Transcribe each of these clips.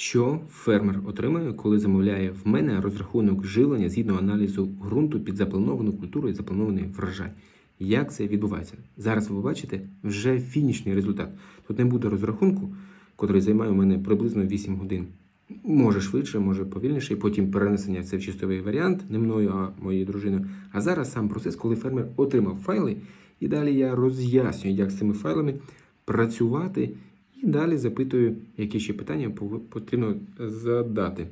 Що фермер отримує, коли замовляє в мене розрахунок живлення згідно аналізу ґрунту під заплановану культуру і запланований врожай? Як це відбувається? Зараз ви побачите вже фінішний результат. Тут не буде розрахунку, який займає у мене приблизно 8 годин. Може швидше, може повільніше, і потім перенесення це в чистовий варіант, не мною, а моєю дружиною. А зараз сам процес, коли фермер отримав файли, і далі я роз'яснюю, як з цими файлами працювати, і далі запитую, які ще питання потрібно задати.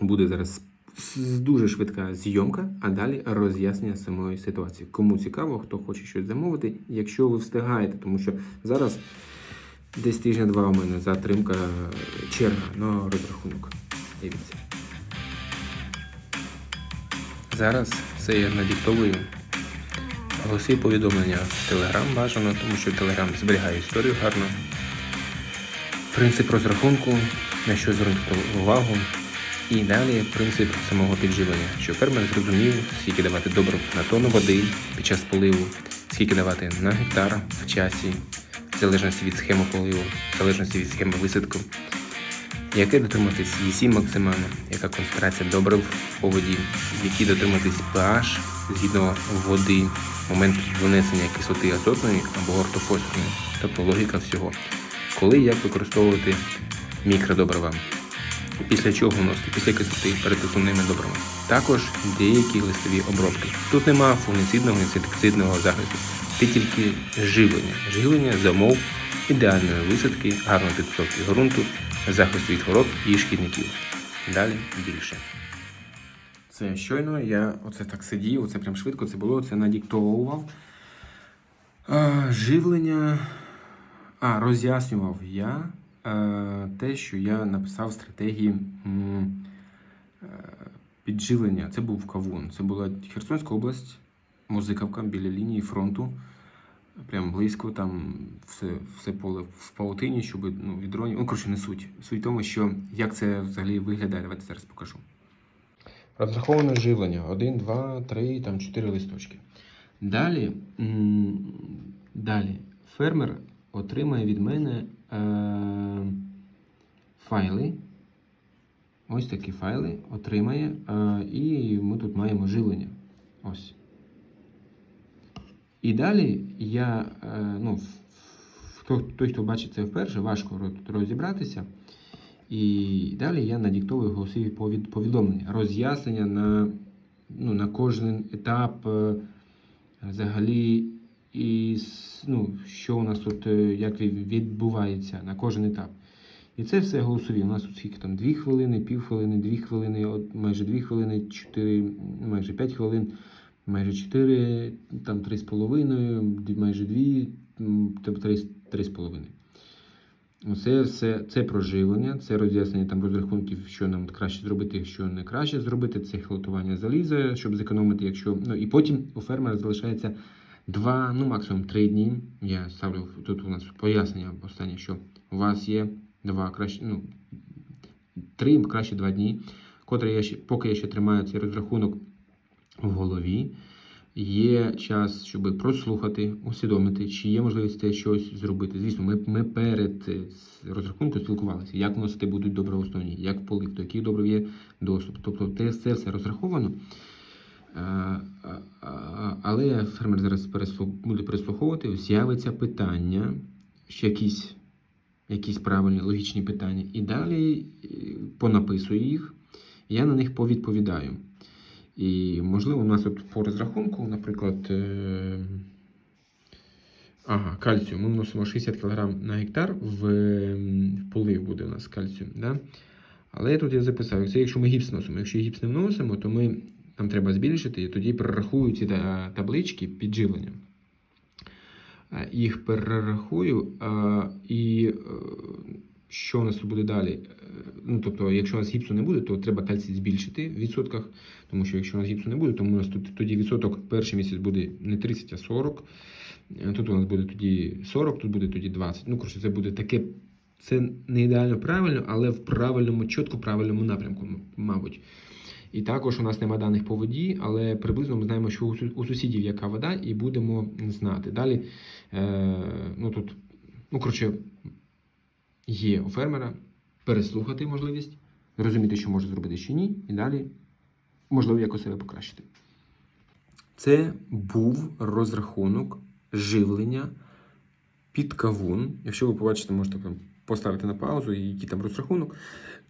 Буде зараз дуже швидка зйомка, а далі роз'яснення самої ситуації. Кому цікаво, хто хоче щось замовити, якщо ви встигаєте, тому що зараз десь тижня-два у мене затримка черга на розрахунок. Дивіться. Зараз це я надиктовую голоси повідомлення в Telegram бажано, тому що Telegram зберігає історію гарно. Принцип розрахунку, на що звернути увагу. І далі принцип самого підживлення, що фермер зрозумів, скільки давати добрив на тонну води під час поливу, скільки давати на гектар в часі, в залежності від схеми поливу, в залежності від схеми висадку, яке дотримуватись ЄСІ максимально, яка концентрація добрив по воді, які дотримуватись pH згідно води, момент винесення кислоти азотної або ортофосфорної, тобто логіка всього. Коли і як використовувати мікродобрива, після чого вносити, після кислоти перед основними добривами. Також деякі листові обробки. Тут нема фунгіцидного інсектицидного захисту, ти тільки живлення. Живлення за умов ідеальної висадки, гарної підготовки ґрунту, захисту від хвороб і шкідників. Далі більше. Це щойно я оце так сидів, оце прям швидко це було, це надіктовував. Живлення. А, роз'яснював я е, те, що я написав стратегії е, підживлення. Це був Кавун. Це була Херсонська область, Музикавка біля лінії фронту. Прям близько, там все, все поле в паутині, щоб ну, від. Ну, коротше, не суть. Суть в тому, що як це взагалі виглядає. Давайте зараз покажу. Розраховане живлення. 1, 2, 3, там 4 листочки. Далі, далі фермер отримає від мене е, файли. Ось такі файли отримає. Е, і ми тут маємо живлення. Ось. І далі я, е, ну, хто, той, хто бачить це вперше, важко розібратися. І далі я надіктовую голосові повідомлення, роз'яснення на, ну, на кожен етап е, взагалі, і ну, що у нас тут, е, як відбувається на кожен етап. І це все голосові. У нас тут скільки там 2 хвилини, пів хвилини, 2 хвилини, от майже 2 хвилини, 4, майже 5 хвилин, майже 4, там 3,5, д- майже 2, тобто 3, 3,5. Це все це проживлення, це роз'яснення там розрахунків, що нам краще зробити, що не краще зробити. Це хилотування заліза, щоб зекономити, якщо ну і потім у фермера залишається два, ну максимум три дні. Я ставлю тут у нас пояснення останнє, що у вас є два краще, ну три краще два дні, котрі я ще поки я ще тримаю цей розрахунок в голові. Є час, щоб прослухати, усвідомити, чи є можливість це щось зробити. Звісно, ми, ми перед е, розрахунком спілкувалися, як вносити будуть добре основні, як в полив, до яких добрив є доступ. Тобто це все розраховано. Е, Але фермер зараз буде переслуховувати, з'явиться питання, ще якісь, якісь правильні логічні питання. І далі е, понаписую їх, я на них повідповідаю. І, можливо, у нас тут по розрахунку, наприклад, е, ага, кальцію. Ми вносимо 60 кг на гектар в, ем, в полив буде у нас кальцію. Да? Але тут я записав, це якщо ми гіпс носимо. Якщо гіпс не вносимо, то ми, нам треба збільшити, і тоді перерахую ці таблички підживлення. Е, Їх перерахую, і е, що у нас буде далі? Е, Ну, тобто, якщо у нас гіпсу не буде, то треба кальцій збільшити в відсотках. Тому що якщо у нас гіпсу не буде, то у нас тут тоді відсоток перший місяць буде не 30, а 40. Е, Тут у нас буде тоді 40, тут буде тоді 20. Ну, коротше, це буде таке. Це не ідеально правильно, але в правильному, чітко правильному напрямку, мабуть. І також у нас немає даних по воді, але приблизно ми знаємо, що у сусідів яка вода, і будемо знати. Далі, е, ну тут, ну коротше, є у фермера переслухати можливість, зрозуміти, що може зробити чи ні, і далі, можливо, якось себе покращити. Це був розрахунок живлення під кавун. Якщо ви побачите, можете там поставити на паузу, і який там розрахунок,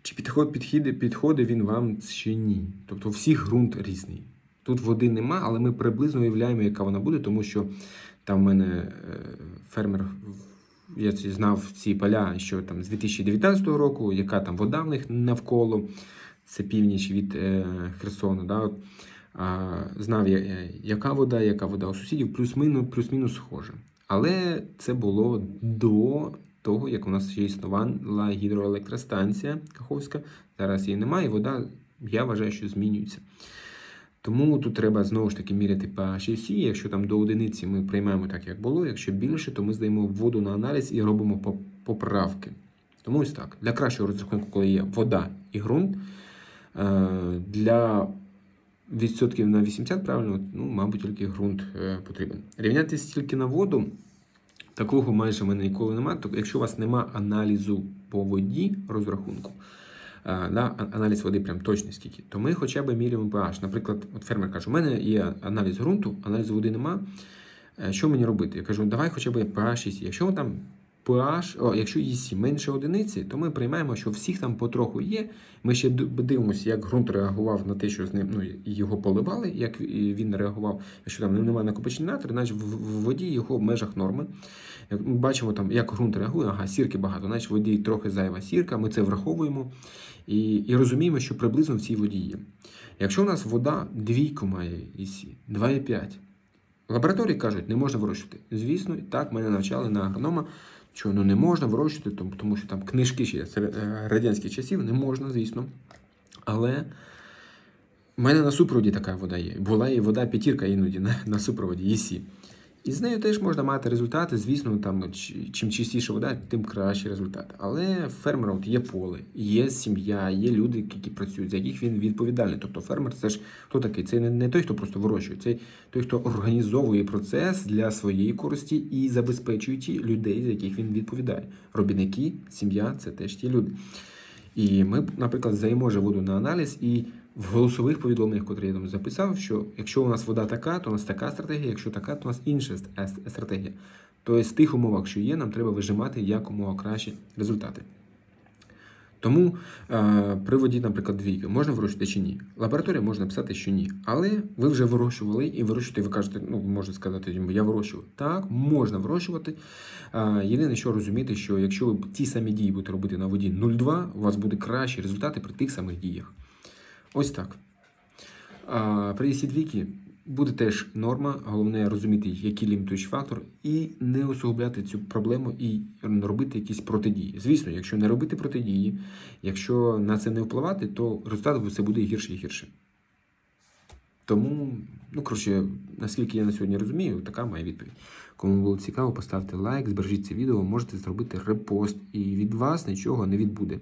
чи підход, підхіди, підходить він вам чи ні. Тобто всіх ґрунт різний. Тут води нема, але ми приблизно уявляємо, яка вона буде, тому що там в мене е, фермер, я знав ці поля, що там з 2019 року, яка там вода в них навколо, це північ від е, Херсону. Да? от. А, знав, я- е, яка вода, яка вода у сусідів, плюс-мінус, плюс-мінус схоже. Але це було до того, як у нас ще існувала гідроелектростанція Каховська. Зараз її немає, і вода, я вважаю, що змінюється. Тому тут треба знову ж таки міряти по HFC. Якщо там до одиниці ми приймаємо так, як було. Якщо більше, то ми здаємо воду на аналіз і робимо поправки. Тому ось так. Для кращого розрахунку, коли є вода і ґрунт, е, для відсотків на 80, правильно, ну, мабуть, тільки ґрунт е, потрібен. Рівнятися тільки на воду, такого майже в мене ніколи немає. Тобто, якщо у вас немає аналізу по воді розрахунку, е, да, аналіз води прям точно скільки, то ми хоча б міряємо pH. Наприклад, от фермер каже, у мене є аналіз ґрунту, аналізу води нема. Е, Що мені робити? Я кажу, давай хоча б pH 6. Якщо там pH, о, якщо ЄСі менше одиниці, то ми приймаємо, що всіх там потроху є. Ми ще дивимося, як ґрунт реагував на те, що з ним ну, його поливали, як він реагував. Якщо там немає накопичення натрію, значить в, воді його в межах норми. Ми бачимо, там, як ґрунт реагує, ага, сірки багато, значить в воді трохи зайва сірка, ми це враховуємо і, і розуміємо, що приблизно в цій воді є. Якщо у нас вода двійку має ІСі, 2,5, в лабораторії кажуть, не можна вирощувати. Звісно, так мене навчали на агронома, що ну не можна вирощувати, тому, що там книжки ще е, радянських часів не можна, звісно. Але в мене на супроводі така вода є. Була і вода п'ятірка іноді на, на супроводі ЄСі. І з нею теж можна мати результати. Звісно, там чим чистіша вода, тим кращий результат. Але фермера от є поле, є сім'я, є люди, які працюють, за яких він відповідальний. Тобто фермер це ж хто такий? Це не той, хто просто вирощує, це той, хто організовує процес для своєї користі і забезпечує ті людей, за яких він відповідає. Робітники, сім'я це теж ті люди. І ми, наприклад, здаємо воду на аналіз, і в голосових повідомленнях, котрі я там записав, що якщо у нас вода така, то у нас така стратегія, якщо така, то у нас інша е, стратегія. Тобто в тих умовах, що є, нам треба вижимати якомога кращі результати. Тому е, при воді, наприклад, двійки можна вирощувати чи ні. Лабораторія може написати, що ні. Але ви вже вирощували і вирощуєте, ви кажете, ну можете сказати, йому, я вирощую. Так, можна вирощувати. Е, єдине, що розуміти, що якщо ви ті самі дії будете робити на воді 0,2, у вас буде кращі результати при тих самих діях. Ось так. А, при єсі двійки буде теж норма. Головне розуміти, який лімітуючий фактор, і не усугубляти цю проблему і робити якісь протидії. Звісно, якщо не робити протидії, якщо на це не впливати, то результат все буде гірше і гірше. Тому, ну коротше, наскільки я на сьогодні розумію, така моя відповідь. Кому було цікаво, поставте лайк, збережіть це відео, можете зробити репост, і від вас нічого не відбуде.